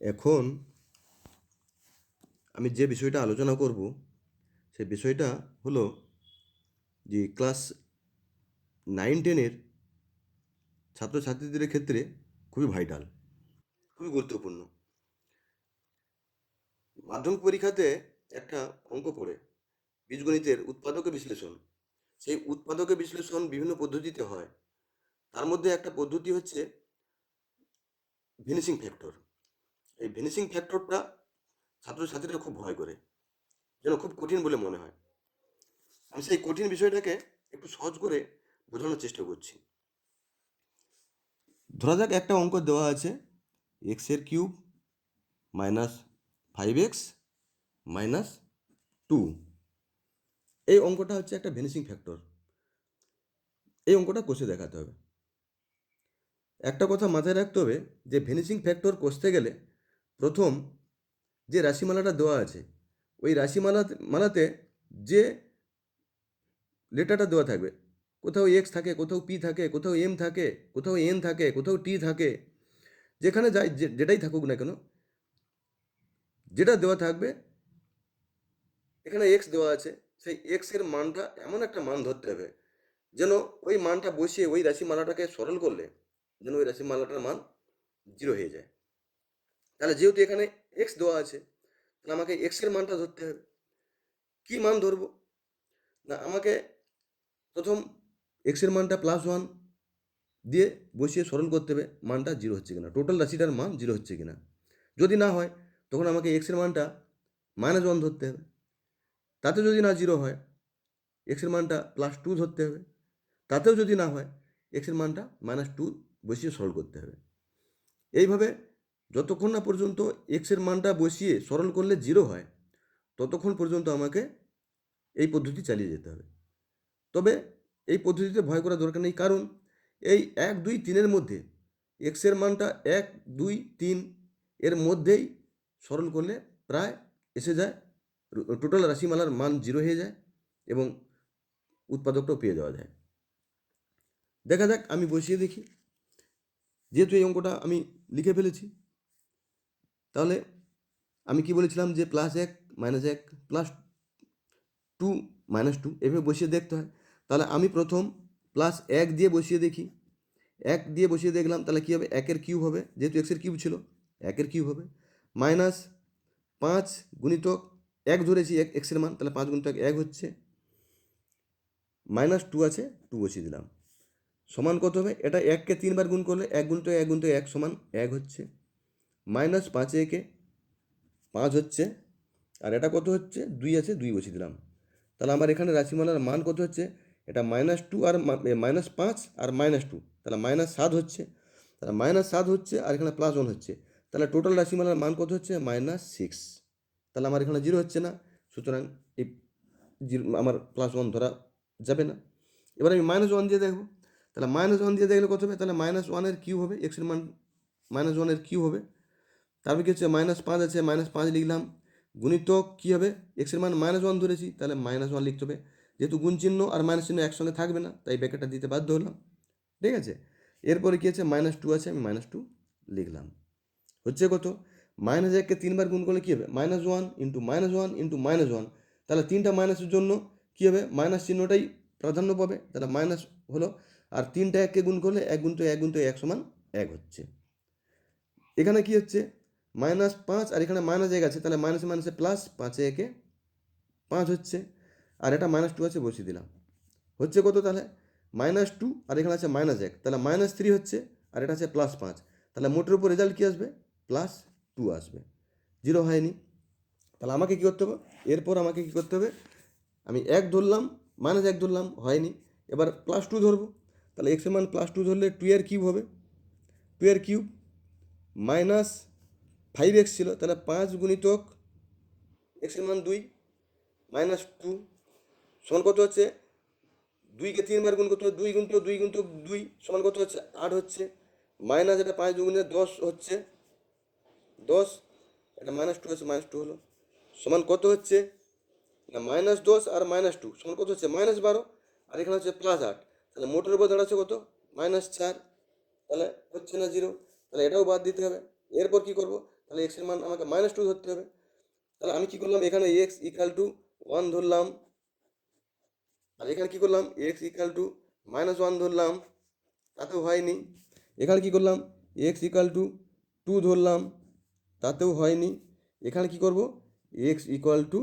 এখন আমি যে বিষয়টা আলোচনা করব, সে বিষয়টা হলো যে ক্লাস নাইন, টেনের ছাত্রছাত্রীদের ক্ষেত্রে খুবই ভাইটাল, খুবই গুরুত্বপূর্ণ। মাধ্যমিক পরীক্ষাতে একটা অঙ্ক পড়ে, বীজগণিতের উৎপাদকে বিশ্লেষণ। সেই উৎপাদকে বিশ্লেষণ বিভিন্ন পদ্ধতিতে হয়। তার মধ্যে একটা পদ্ধতি হচ্ছে ভিনিশিং ফ্যাক্টর। এই ভিনিশিং ফ্যাক্টরটা ছাত্রছাত্রীরা খুব ভয় করে, যেন খুব কঠিন বলে মনে হয়। আমি সেই কঠিন বিষয়টাকে একটু সহজ করে বোঝানোর চেষ্টা করছি। ধরা যাক একটা অঙ্ক দেওয়া আছে এক্সের cube minus five x minus two. এই অঙ্কটা হচ্ছে একটা ভেনিসিং ফ্যাক্টর এই অঙ্কটা কষে দেখাতে হবে। একটা কথা মাথায় রাখতে হবে যে ভেনিসিং ফ্যাক্টর কষতে গেলে প্রথম যে রাশিমালাটা দেওয়া আছে, ওই রাশিমালা মালাতে যে লেটারটা দেওয়া থাকবে, কোথাও এক্স থাকে, কোথাও পি থাকে, কোথাও এম থাকে, কোথাও এন থাকে, কোথাও টি থাকে, যেখানে যাই যেটাই থাকুক না কেন, যেটা দেওয়া থাকবে, এখানে এক্স দেওয়া আছে, সেই এক্সের মানটা এমন একটা মান ধরতে হবে, যেন ওই মানটা বসিয়ে ওই রাশিমালাটাকে সরল করলে, যেন ওই রাশিমালাটার মান জিরো হয়ে যায়। তাহলে যেহেতু এখানে এক্স দেওয়া আছে, তাহলে আমাকে এক্সের মানটা ধরতে হবে। কি মান ধরবো? না, আমাকে প্রথম এক্সের মানটা প্লাস ওয়ান দিয়ে বসিয়ে সরল করতে হবে, মানটা জিরো হচ্ছে কিনা। টোটাল রাশিটার মান জিরো হচ্ছে কিনা। যদি না হয়, তখন আমাকে এক্সের মানটা মাইনাস ওয়ান ধরতে হবে। তাতে যদি না জিরো হয় এক্সের মানটা প্লাস টু ধরতে হবে। তাতেও যদি না হয় এক্সের মানটা মাইনাস টু বসিয়ে সরল করতে হবে। এইভাবে যতক্ষণ না পর্যন্ত এক্সের মানটা বসিয়ে সরল করলে জিরো হয়, ততক্ষণ পর্যন্ত আমাকে এই পদ্ধতি চালিয়ে যেতে হবে। তবে এই পদ্ধতিতে ভয় করার দরকার নেই, কারণ এই এক, দুই, তিনের মধ্যে এক্সের মানটা এক, দুই, তিন এর মধ্যেই সরল করলে প্রায় এসে যায় টোটাল রাশিমালার মান জিরো হয়ে যায় এবং উৎপাদকটাও পেয়ে যাওয়া যায়। দেখা যাক, আমি বসিয়ে দেখি। যেহেতু এই অঙ্কটা আমি লিখে ফেলেছি তাহলে আমি কি বলেছিলাম যে প্লাস এক মাইনাস এক প্লাস টু মাইনাস টু এভাবে বসিয়ে দেখতে হয়। তাহলে আমি প্রথম প্লাস এক দিয়ে বসিয়ে দেখি। এক দিয়ে বসিয়ে দেখলাম, তাহলে কী হবে? একের কিউব হবে, যেহেতু এক্সের কিউব ছিল, একের কিউব হবে। মাইনাস পাঁচ গুণিতক এক ধরেছি, এক এক্সের মান, তাহলে পাঁচ গুণিতক এক হচ্ছে মাইনাস টু আছে টু বসিয়ে দিলাম। সমান কত হবে? এটা এককে তিনবার গুণ করলে এক গুণিতক এক গুণিতক এক সমান এক হচ্ছে। মাইনাস পাঁচে একে পাঁচ হচ্ছে, আর এটা কত হচ্ছে? দুই আছে, দুই বসিয়ে দিলাম। তাহলে আমার এখানে রাশিমালার মান কত হচ্ছে? এটা মাইনাস টু আর মাইনাস পাঁচ আর মাইনাস টু। তাহলে মাইনাস সাত হচ্ছে। তাহলে মাইনাস সাত হচ্ছে আর এখানে প্লাস ওয়ান হচ্ছে। তাহলে টোটাল রাশিমালার মান কত হচ্ছে? Minus six. তাহলে আমার এখানে জিরো হচ্ছে না। সুতরাং এই জিরো, আমার প্লাস ওয়ান ধরা যাবে না। এবার আমি মাইনাস ওয়ান দিয়ে দেখব। তাহলে মাইনাস ওয়ান দিয়ে দেখলে কত হবে? তাহলে মাইনাস ওয়ানের কিউ হবে। এক্সের মান মাইনাস ওয়ানের কিউ হবে। তারপর কি হচ্ছে? মাইনাস পাঁচ আছে মাইনাস পাঁচ লিখলাম। গুণিতক কী হবে? এক্সের মান মাইনাস ওয়ান ধরেছি, তাহলে মাইনাস ওয়ান লিখতে হবে। যেহেতু গুণ চিহ্ন আর মাইনাস চিহ্ন একসঙ্গে থাকবে না, তাই ব্যাকেটটা দিতে বাধ্য হলাম। ঠিক আছে? এরপরে কী আছে? মাইনাস টু আছে, আমি মাইনাস টু লিখলাম। হচ্ছে কত? মাইনাস এককে তিনবার গুণ করলে কী হবে? Minus one into minus one into minus one তাহলে তিনটা মাইনাসের জন্য কী হবে? মাইনাস চিহ্নটাই প্রাধান্য পাবে। তাহলে মাইনাস হলো, আর তিনটা এককে গুণ করলে এক গুণ তো এক গুণ তো এক সমান এক হচ্ছে। এখানে কি হচ্ছে? মাইনাস পাঁচ, আর এখানে মাইনাস এক আছে, তাহলে মাইনাসে মাইনাসে প্লাস পাঁচে একে পাঁচ হচ্ছে। আর এটা মাইনাস টু আছে, বসিয়ে দিলাম। হচ্ছে কত তাহলে? মাইনাস টু আর এখানে আছে মাইনাস এক। তাহলে মাইনাস থ্রি হচ্ছে, আর এটা আছে প্লাস পাঁচ। তাহলে মোটের উপর রেজাল্ট কী আসবে? প্লাস টু আসবে। জিরো হয়নি। তাহলে আমাকে কী করতে হবে? এরপর আমাকে কী করতে হবে? আমি এক ধরলাম মাইনাস এক ধরলাম, হয়নি। এবার প্লাস টু ধরবো। তাহলে এক্সের মান প্লাস টু ধরলে টু এর কিউব হবে। টু এর কিউব মাইনাস ফাইভ এক্স ছিল, তাহলে পাঁচ গুণিতক এক্সের মান দুই মাইনাস টু সমান কত হচ্ছে? দুইকে তিনবার গুণ করতে হবে, দুই গুণ দুই গুণ দুই, সমান কত হচ্ছে? আট হচ্ছে। মাইনাস এটা পাঁচ দুগুণে দশ হচ্ছে। দশ, এটা মাইনাস টু হচ্ছে মাইনাস টু হলো। সমান কত হচ্ছে? না মাইনাস দশ আর মাইনাস টু সমান কত হচ্ছে? মাইনাস বারো, আর এখানে হচ্ছে প্লাস আট। তাহলে মোটের উপর দাঁড়াচ্ছে কত? মাইনাস চার, তাহলে হচ্ছে না জিরো তাহলে এটাও বাদ দিতে হবে। এরপর কি করব? তাহলে এক্সের মান আমাকে মাইনাস টু ধরতে হবে। তাহলে আমি কি করলাম? এখানে এক্স ইকাল টু ওয়ান ধরলাম। আর এখানে কি করলাম? X equal to minus one ধরলাম। তাতেও হয়নি। এখানে কি করলাম? এক্স ইকাল টু টু ধরলাম। তাতেও হয়নি। এখানে কি করব? এক্স ইকুয়াল টু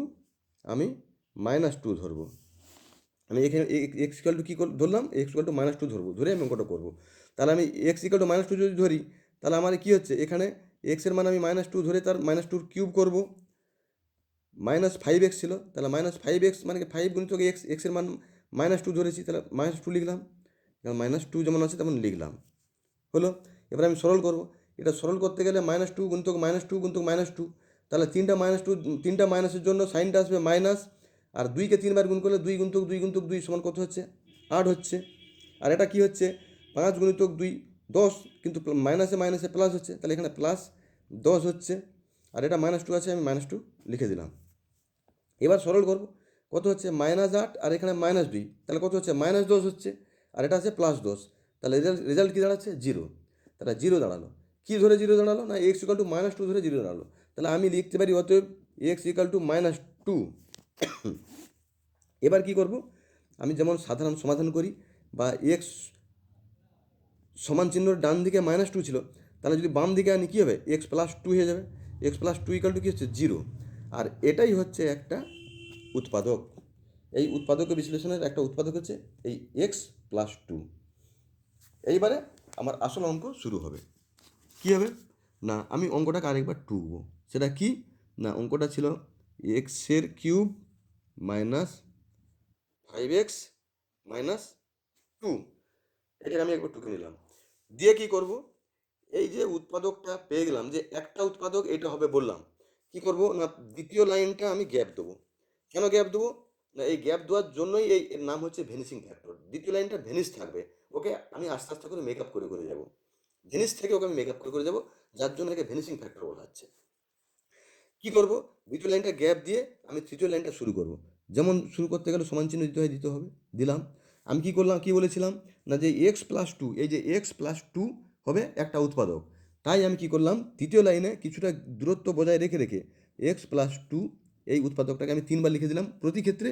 আমি মাইনাস টু ধরবো। আমি এখানে এক্স ইকাল টু কী কর, ধরলাম? X equal to minus two ধরবো। ধরে আমি অঙ্কটা করব। তাহলে আমি x equal to minus two যদি ধরি, তাহলে আমার কী হচ্ছে? এখানে এক্সের মান আমি মাইনাস টু ধরে তার মাইনাস টুর কিউব করব। মাইনাস ফাইভ এক্স ছিল, তাহলে মাইনাস ফাইভ এক্স মানে ফাইভ গুণিতক এক্স এক্সের মান মাইনাস টু ধরেছি, তাহলে মাইনাস টু লিখলাম। মাইনাস টু যেমন আছে তেমন লিখলাম। হলো? এবার আমি সরল করব। এটা সরল করতে গেলে মাইনাস টু গুণতক মাইনাস টু গুণতক মাইনাস টু তাহলে তিনটা মাইনাস টু তিনটা মাইনাসের জন্য সাইনটা আসবে মাইনাস আর দুইকে তিনবার গুণ করলে দুই গুণতক দুই গুণতক দুই সমান কত হচ্ছে? আট হচ্ছে। আর এটা কি হচ্ছে? পাঁচ গুণিতক দুই দশ, কিন্তু মাইনাসে মাইনাসে প্লাস হচ্ছে, তাহলে এখানে প্লাস দশ হচ্ছে, আর এটা মাইনাস টু আছে, আমি মাইনাস টু লিখে দিলাম। এবার সরল করব, কত হচ্ছে? মাইনাস আট, আর এখানে মাইনাস দুই, তাহলে কত হচ্ছে? মাইনাস দশ হচ্ছে, আর এটা আছে প্লাস দশ, তাহলে রেজাল্ট রেজাল্ট কী দাঁড়াচ্ছে? জিরো তাহলে জিরো দাঁড়াল। কী ধরে জিরো দাঁড়াল? না x equal to minus two ধরে জিরো দাঁড়াল। তাহলে আমি লিখতে পারি অতএব x equal to minus two এবার কি করব? আমি যেমন সাধারণ সমাধান করি, বা এক্স সমান চিহ্নর ডান দিকে মাইনাস টু ছিল, তাহলে যদি বাম দিকে আনি কী হবে? এক্স প্লাস টু হয়ে যাবে। X plus two equal to কী হচ্ছে? জিরো আর এটাই হচ্ছে একটা উৎপাদক। এই উৎপাদক বিশ্লেষণের একটা উৎপাদক হচ্ছে এই এক্স প্লাস টু এইবারে আমার আসল অঙ্ক শুরু হবে। কী হবে? না, আমি অঙ্কটাকে আরেকবার টুকবো। সেটা কি? না, অঙ্কটা ছিল এক্সের cube minus five x minus two এটাকে আমি একবার টুকে নিলাম। দিয়ে কি করব? এই যে উৎপাদকটা পেয়ে গেলাম যে একটা উৎপাদক এটা হবে বললাম। কি করব? না, দ্বিতীয় লাইনটা আমি গ্যাপ দেবো। কেন গ্যাপ দেবো? না, এই গ্যাপ দেওয়ার জন্যই এই এর নাম হচ্ছে ভেনিসিং ফ্যাক্টর দ্বিতীয় লাইনটা ভেনিস থাকবে। ওকে, আমি আস্তে আস্তে করে মেকআপ করে করে যাব। ভেনিস থেকে ওকে আমি মেকআপ করে করে যাব, যার জন্য একে ভেনিসিং ফ্যাক্টর বলা হচ্ছে। কী করব? দ্বিতীয় লাইনটা গ্যাপ দিয়ে আমি তৃতীয় লাইনটা শুরু করব। যেমন শুরু করতে গেলে সমান চিহ্ন দিতে হয়, দিতে হবে। দিলাম। আমি কি করলাম, কি বলেছিলাম? না যে এক্স প্লাস টু এই যে এক্স প্লাস টু হবে একটা উৎপাদক। তাই আমি কি করলাম, তৃতীয় লাইনে কিছুটা দূরত্ব বজায় রেখে রেখে এক্স প্লাস টু এই উৎপাদকটাকে আমি তিনবার লিখে দিলাম। প্রতি ক্ষেত্রে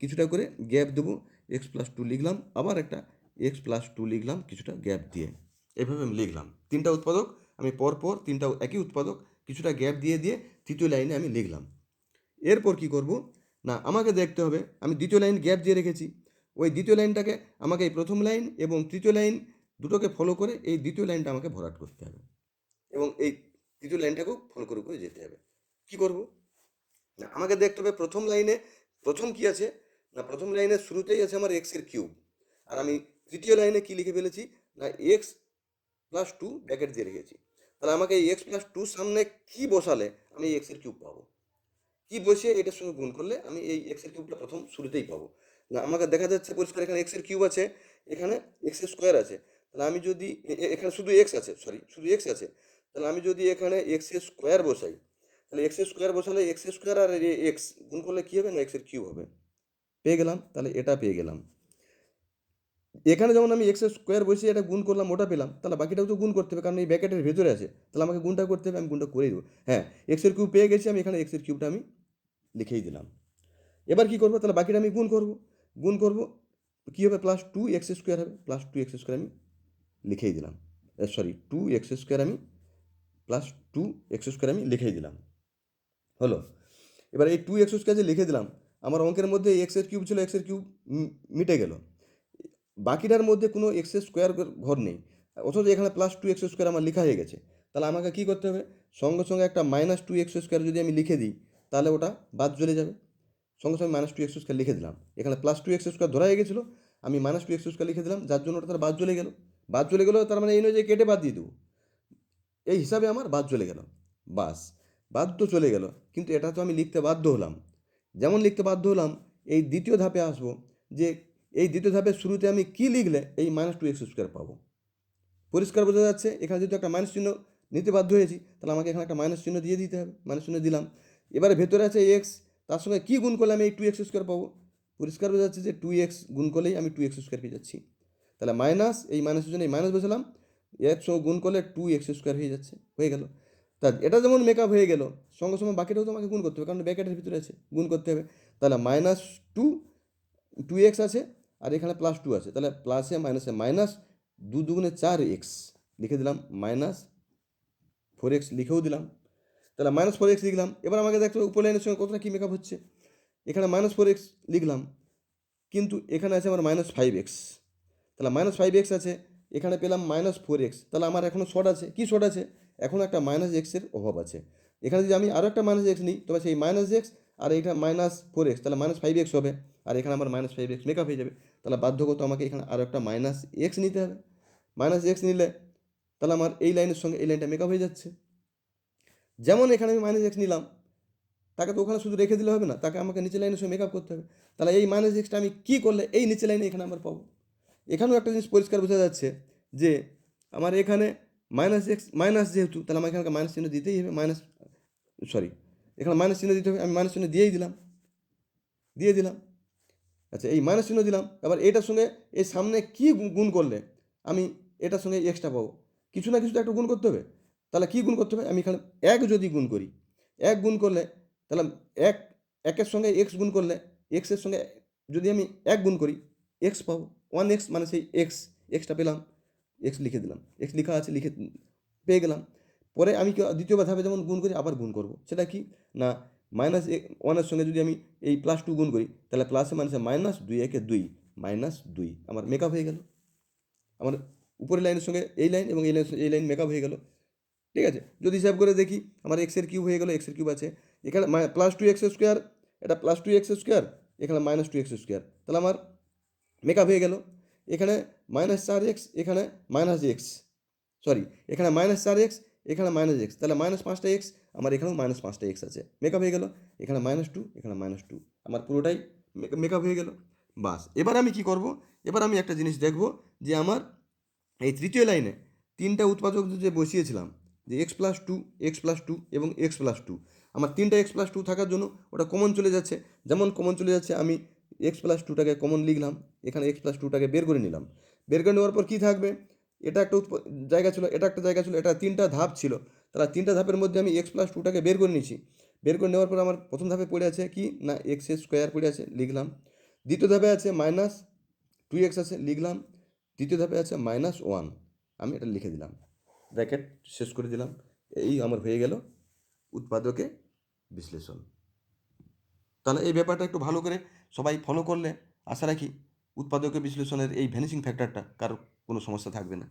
কিছুটা করে গ্যাপ দেবো এক্স প্লাস টু লিখলাম, আবার একটা এক্স প্লাস টু লিখলাম, কিছুটা গ্যাপ দিয়ে। এভাবে আমি লিখলাম। তিনটা উৎপাদক, আমি পরপর তিনটা একই উৎপাদক, কিছুটা গ্যাপ দিয়ে দিয়ে তৃতীয় লাইনে আমি লিখলাম। এরপর কি করব? না, আমাকে দেখতে হবে, আমি দ্বিতীয় লাইন গ্যাপ দিয়ে রেখেছি। ওই দ্বিতীয় লাইনটাকে আমাকে এই প্রথম লাইন এবং তৃতীয় লাইন দুটোকে ফলো করে এই দ্বিতীয় লাইনটা আমাকে ভরাট করতে হবে। এবং এই তৃতীয় লাইনটাকেও ফলো করে করে যেতে হবে। কি করব? না, আমাকে দেখতে হবে প্রথম লাইনে প্রথম কি আছে? না, প্রথম লাইনের শুরুতেই আছে আমার এক্সের কিউব। আর আমি তৃতীয় লাইনে কি লিখে ফেলেছি? না এক্স প্লাস টু ব্যাকেট দিয়ে রেখেছি। তাহলে আমাকে এই এক্স প্লাস টু সামনে কি বসালে আমি এই এক্সের কিউব পাবো? কি বসিয়ে এটার সঙ্গে গুণ করলে আমি এই এক্সের কিউবটা প্রথম শুরুতেই পাবো? না, আমাকে দেখা যাচ্ছে পরিষ্কার এখানে এক্সের কিউব আছে, এখানে এক্সের স্কোয়ার আছে। তাহলে আমি যদি এখানে শুধু এক্স আছে সরি শুধু এক্স আছে, তাহলে আমি যদি এখানে এক্সের স্কোয়ার বসাই, তাহলে এক্সের স্কোয়ার বসালে এক্সের স্কোয়ার আর এক্স গুণ করলে কী হবে না এক্সের কিউব হবে? পেয়ে গেলাম, তাহলে এটা পেয়ে গেলাম। এখানে যেমন আমি এক্সের স্কোয়ার বসিয়ে এটা গুণ করলাম, ওটা পেলাম, তাহলে বাকিটাও তো গুণ করতে হবে, কারণ এই ব্যাকেটের ভেতরে আছে। তাহলে আমাকে গুণটা করতে হবে, আমি গুণটা করেই দেবো। হ্যাঁ এক্সের কিউব পেয়ে গেছি, আমি এখানে এক্সের কিউবটা আমি লিখেই দিলাম। এবার কী করব? তাহলে বাকিটা আমি গুণ করব। গুণ করব, কী হবে? প্লাস টু এক্স স্কোয়ার হবে। প্লাস টু এক্স স্কোয়ার আমি লিখেই দিলাম। সরি টু এক্স স্কোয়ার আমি প্লাস টু এক্স স্কোয়ার আমি লিখেই দিলাম। হলো? এবার এই টু এক্স স্কোয়ার যে লিখে দিলাম, আমার অঙ্কের মধ্যে এক্সের কিউব ছিল এক্সের কিউব মিটে গেল। বাকিটার মধ্যে কোনো এক্সের স্কোয়ার ঘর নেই। অথচ এখানে প্লাস টু এক্স স্কোয়ার আমার লেখা হয়ে গেছে। তাহলে আমাকে কী করতে হবে? সঙ্গে সঙ্গে একটা মাইনাস টু এক্স স্কোয়ার যদি আমি লিখে দিই, তাহলে ওটা বাদ চলে যাবে। সঙ্গে সঙ্গে মাইনাস টু এক্স স্কোয়ার লিখে দিলাম। এখানে প্লাস টু এক্স স্কোয়ার ধরা হয়ে গেছিল, আমি মাইনাস টু এক্স স্কোয়ার লিখে দিলাম, যার জন্য ওটা তার বাদ চলে গেল। বাদ চলে গেলো তার মানে এই নয় যে কেটে বাদ দিয়ে দেবো। এই হিসাবে আমার বাদ চলে গেল। বাস, বাদ তো চলে গেল, কিন্তু এটা তো আমি লিখতে বাধ্য হলাম। যেমন লিখতে বাধ্য হলাম, এই দ্বিতীয় ধাপে আসব যে এই দ্বিতীয় ধাপের শুরুতে আমি কী লিখলে এই মাইনাস টু এক্স স্কোয়ার পাবো। পরিষ্কার বোঝা যাচ্ছে, এখানে যদি একটা মাইনাস চিহ্ন নিতে বাধ্য হয়েছি, তাহলে আমাকে এখানে একটা মাইনাস চিহ্ন দিয়ে দিতে হবে। মাইনাস চিহ্ন দিলাম। এবারে ভেতরে আছে এক্স তার সঙ্গে কী গুণ করলে আমি এই টু এক্স স্কোয়ার পাবো? পরিষ্কার বোঝা যাচ্ছে যে টু এক্স গুণ করলেই আমি টু এক্স স্কোয়ার পেয়ে যাচ্ছি। তাহলে মাইনাস এই মাইনাসের জন্য এই মাইনাস বসালাম। এর সঙ্গে গুণ করলে টু এক্স স্কোয়ার হয়ে যাচ্ছে, হয়ে গেল। তা এটা যেমন মেকআপ হয়ে গেল, সঙ্গে সঙ্গে বাকিটাও তোমাকে গুণ করতে হবে, কারণ ব্যাকেটের ভিতরে আছে, গুণ করতে হবে। তাহলে মাইনাস টু টু এক্স আছে, আর এখানে প্লাস টু আছে। তাহলে প্লাসে মাইনাসে মাইনাস দু দুগুণে চার এক্স লিখে দিলাম মাইনাস ফোর এক্স লিখেও দিলাম। তাহলে মাইনাস ফোর এক্স লিখলাম। এবার আমাকে দেখতে হবে উপর লাইনের সঙ্গে কতটা কী মেকআপ হচ্ছে। এখানে মাইনাস ফোর এক্স লিখলাম, কিন্তু এখানে আছে আমার মাইনাস ফাইভ এক্স তাহলে মাইনাস ফাইভ এক্স আছে, এখানে পেলাম মাইনাস ফোর এক্স তাহলে আমার এখনও শর্ট আছে। কী শর্ট আছে? এখন একটা মাইনাস এক্সের অভাব আছে। এখানে যদি আমি আরও একটা মাইনাস এক্স নিই, তবে সেই মাইনাস এক্স আর এইটা মাইনাস ফোর এক্স তাহলে মাইনাস ফাইভ এক্স হবে। আর এখানে আমার মাইনাস ফাইভ এক্স মেকআপ হয়ে যাবে। তাহলে বাধ্যগত আমাকে এখানে আরও একটা মাইনাস এক্স নিতে হবে। মাইনাস এক্স নিলে তাহলে আমার এই লাইনের সঙ্গে এই লাইনটা মেকআপ হয়ে যাচ্ছে। যেমন এখানে আমি মাইনাস এক্স নিলাম, তাকে তো ওখানে শুধু রেখে দিলে হবে না, তাকে আমাকে নিচে লাইনের সঙ্গে মেকআপ করতে হবে। তাহলে এই মাইনাস এক্সটা আমি কী করলে এই নিচে লাইনে এখানে আমার পাবো? এখানেও একটা জিনিস পরিষ্কার বোঝা যাচ্ছে যে আমার এখানে মাইনাস এক্স মাইনাস যেহেতু, তাহলে আমার এখানে মাইনাস চিহ্ন দিতেই হবে মাইনাস সরি এখানে মাইনাস চিহ্ন দিতে হবে, আমি মাইনাস চিহ্ন দিয়েই দিলাম, দিয়ে দিলাম। আচ্ছা এই মাইনাস চিহ্ন দিলাম, এবার এটার সঙ্গে এই সামনে কী গুণ করলে আমি এটার সঙ্গে এক্সট্রা পাবো? কিছু না কিছু তো একটা গুণ করতে হবে। তাহলে কী গুণ করতে হবে? আমি এখানে এক যদি গুণ করি, এক গুণ করলে তাহলে এক, একের সঙ্গে এক্স গুণ করলে এক্সের সঙ্গে যদি আমি এক গুণ করি এক্স পাবো। ওয়ান এক্স মানে সেই এক্স এক্সটা পেলাম এক্স লিখে দিলাম। এক্স লেখা আছে, লিখে পেয়ে গেলাম। পরে আমি কি দ্বিতীয়বার ধাপে যেমন গুণ করি, আবার গুণ করব। সেটা কি? না মাইনাস ওয়ানের সঙ্গে যদি আমি এই প্লাস টু গুণ করি, তাহলে প্লাসে মাইনাসে মাইনাস দুই, একে দুই মাইনাস দুই। আমার মেকআপ হয়ে গেল। আমার উপরের লাইনের সঙ্গে এই লাইন এবং এই লাইন এই লাইন মেকআপ হয়ে গেল। ঠিক আছে? যদি হিসাব করে দেখি, আমার এক্সের কিউব হয়ে গেলো এক্সের কিউব আছে। এখানে প্লাস টু এক্স স্কোয়ার এটা প্লাস টু এক্স স্কোয়ার এখানে মাইনাস টু এক্স স্কোয়ার তাহলে আমার মেকআপ হয়ে গেল। এখানে মাইনাস চার এক্স এখানে মাইনাস এক্স সরি এখানে মাইনাস চার এক্স এখানে মাইনাস এক্স তাহলে মাইনাস পাঁচটা এক্স আমার এখানেও মাইনাস পাঁচটা এক্স আছে। মেকআপ হয়ে গেল। এখানে মাইনাস টু এখানে মাইনাস টু আমার পুরোটাই মেকআপ হয়ে গেল। বাস, এবার আমি কি করব? এবার আমি একটা জিনিস দেখব যে আমার এই তৃতীয় লাইনে তিনটা উৎপাদক যে বসিয়েছিলাম যে x plus two x plus two এবং এক্স প্লাস টু আমার তিনটা এক্স প্লাস টু থাকার জন্য ওটা কমন চলে যাচ্ছে। যেমন কমন চলে যাচ্ছে, আমি এক্স প্লাস টুটাকে কমন লিখলাম, এখানে এক্স প্লাস টুটাকে বের করে নিলাম। বের করে নেওয়ার পর কী থাকবে? এটা একটা জায়গা ছিল, এটা একটা জায়গা ছিল, এটা তিনটা ধাপ ছিল। তাহলে তিনটা ধাপের মধ্যে আমি এক্স প্লাস টুটাকে বের করে নিয়েছি। বের করে নেওয়ার পর আমার প্রথম ধাপে পড়ে আছে কি? না এক্স স্কোয়ার পড়ে আছে, লিখলাম। দ্বিতীয় ধাপে আছে মাইনাস টু এক্স আছে, লিখলাম। তৃতীয় ধাপে আছে মাইনাস ওয়ান আমি এটা লিখে দিলাম। ব্র্যাকেট শেষ করে দিলাম। এই আমার হয়ে গেল উৎপাদকে বিশ্লেষণ। তাহলে এই ব্যাপারটা একটু ভালো করে সবাই ফলো করলে আশা রাখি উৎপাদকে বিশ্লেষণের এই ভ্যানিশিং ফ্যাক্টরটা কারোর কোনো সমস্যা থাকবে না।